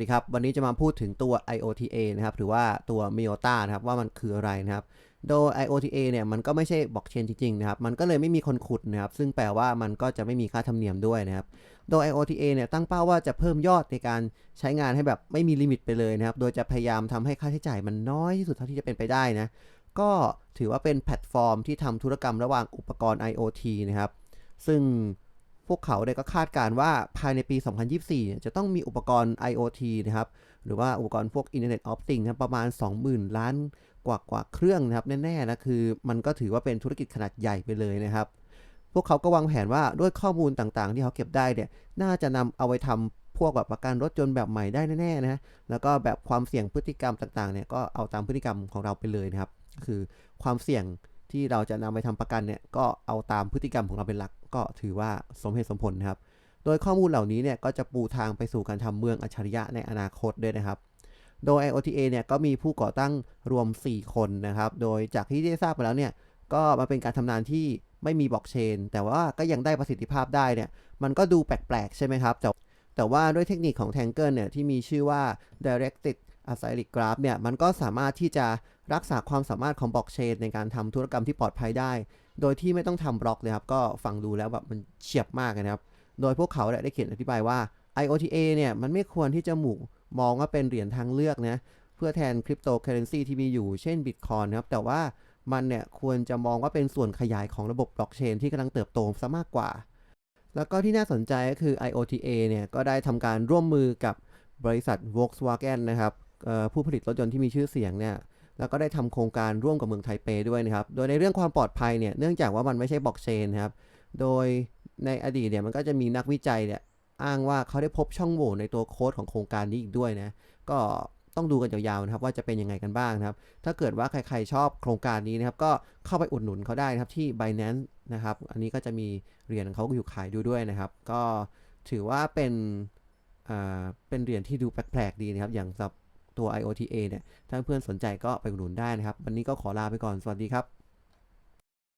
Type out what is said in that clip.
สวัสดีครับวันนี้จะมาพูดถึงตัว IOTA นะครับหรือว่าตัว MIOTA นะครับว่ามันคืออะไรนะครับ โดย IOTA เนี่ยมันก็ไม่ใช่บล็อกเชนจริงๆนะครับมันก็เลยไม่มีคนขุดนะครับซึ่งแปลว่ามันก็จะไม่มีค่าธรรมเนียมด้วยนะครับโดย IOTA เนี่ยตั้งเป้าว่าจะเพิ่มยอดในการใช้งานให้แบบไม่มีลิมิตไปเลยนะครับโดยจะพยายามทำให้ค่าใช้จ่ายมันน้อยที่สุดเท่าที่จะเป็นไปได้นะก็ถือว่าเป็นแพลตฟอร์มที่ทำธุรกรรมระหว่างอุปกรณ์ IoT นะครับซึ่ง พวกเขาเนี่ยก็คาดการณ์ว่าภายในปี 2024 จะต้องมีอุปกรณ์ IoT นะครับ หรือว่าอุปกรณ์พวก Internet of Things นะประมาณ 20,000 ล้านกว่ากว่าเครื่องนะครับ แน่ๆนะคือมันก็ถือว่าเป็นธุรกิจขนาดใหญ่ไปเลยนะครับ พวกเขาก็วางแผนว่าด้วยข้อมูลต่างๆ ที่เขาเก็บได้เนี่ยน่าจะนำเอาไปทำพวกแบบประกันรถยนต์แบบใหม่ได้แน่ๆนะแล้วก็แบบความเสี่ยงพฤติกรรมต่างๆเนี่ยก็เอาตามพฤติกรรมของเราไปเลยนะครับ คือความเสี่ยง ที่เราจะนำไปทำประกันเนี่ยก็เอาตามพฤติกรรมของเราเป็นหลัก ก็ถือว่าสมเหตุสมผลนะครับ โดยข้อมูลเหล่านี้เนี่ยก็จะปูทางไปสู่การทำเมืองอัจฉริยะในอนาคตด้วยนะครับ โดย IOTA เนี่ยก็มีผู้ก่อตั้งรวม 4 คนนะครับ โดยจากที่ได้ทราบไปแล้วเนี่ยก็มาเป็นการทำงานที่ไม่มีบล็อกเชน แต่ว่าก็ยังได้ประสิทธิภาพได้เนี่ยมันก็ดูแปลกๆ ใช่ไหมครับแต่แต่ว่าด้วยเทคนิคของ Tangle เนี่ยที่มีชื่อว่า Directed Acyclic Graph เนี่ยมันก็สามารถที่จะรักษาความสามารถของบล็อกเชนในการทำธุรกรรมที่ปลอดภัยได้ โดยที่ไม่ต้องทำบล็อกเลยครับ ก็ฟังดูแล้วแบบมันเฉียบมากเลยนะครับ โดยพวกเขาได้เขียนอธิบายว่า IOTA เนี่ยมันไม่ควรที่จะหมู่มองว่าเป็นเหรียญทางเลือกนะเพื่อแทนคริปโตเคอเรนซีที่มีอยู่เช่น Bitcoin นะครับแต่ว่ามันเนี่ยควรจะมองว่าเป็นส่วนขยายของระบบบล็อกเชนที่กำลังเติบโตซะมากกว่า แล้วก็ที่น่าสนใจก็คือ IOTA เนี่ยก็ได้ทำการร่วมมือกับบริษัท Volkswagen นะครับ ผู้ผลิตรถยนต์ที่มีชื่อเสียงเนี่ยแล้วก็ได้ทำโครงการร่วมกับเมืองไทเปด้วยนะครับ โดยในเรื่องความปลอดภัยเนี่ย เนื่องจากว่ามันไม่ใช่บล็อกเชนนะครับ โดยในอดีตเนี่ยมันก็จะมีนักวิจัยเนี่ยอ้างว่าเขาได้พบช่องโหว่ในตัวโค้ดของโครงการนี้อีกด้วยนะ ก็ต้องดูกันยาวๆนะครับว่าจะเป็นยังไงกันบ้างนะครับ ถ้าเกิดว่าใครๆชอบโครงการนี้นะครับ ก็เข้าไปอุดหนุนเขาได้นะครับที่ Binance นะครับ อันนี้ก็จะมีเหรียญของเขาอยู่ขายดูด้วยนะครับ ก็ถือว่าเป็น อ่า เป็นเหรียญที่ดูแปลกๆดีนะครับ อย่างสำหรับ ตัว IOTA เนี่ย ถ้าเพื่อนสนใจก็ไปอุดหนุนได้นะครับ วันนี้ก็ขอลาไปก่อน สวัสดีครับ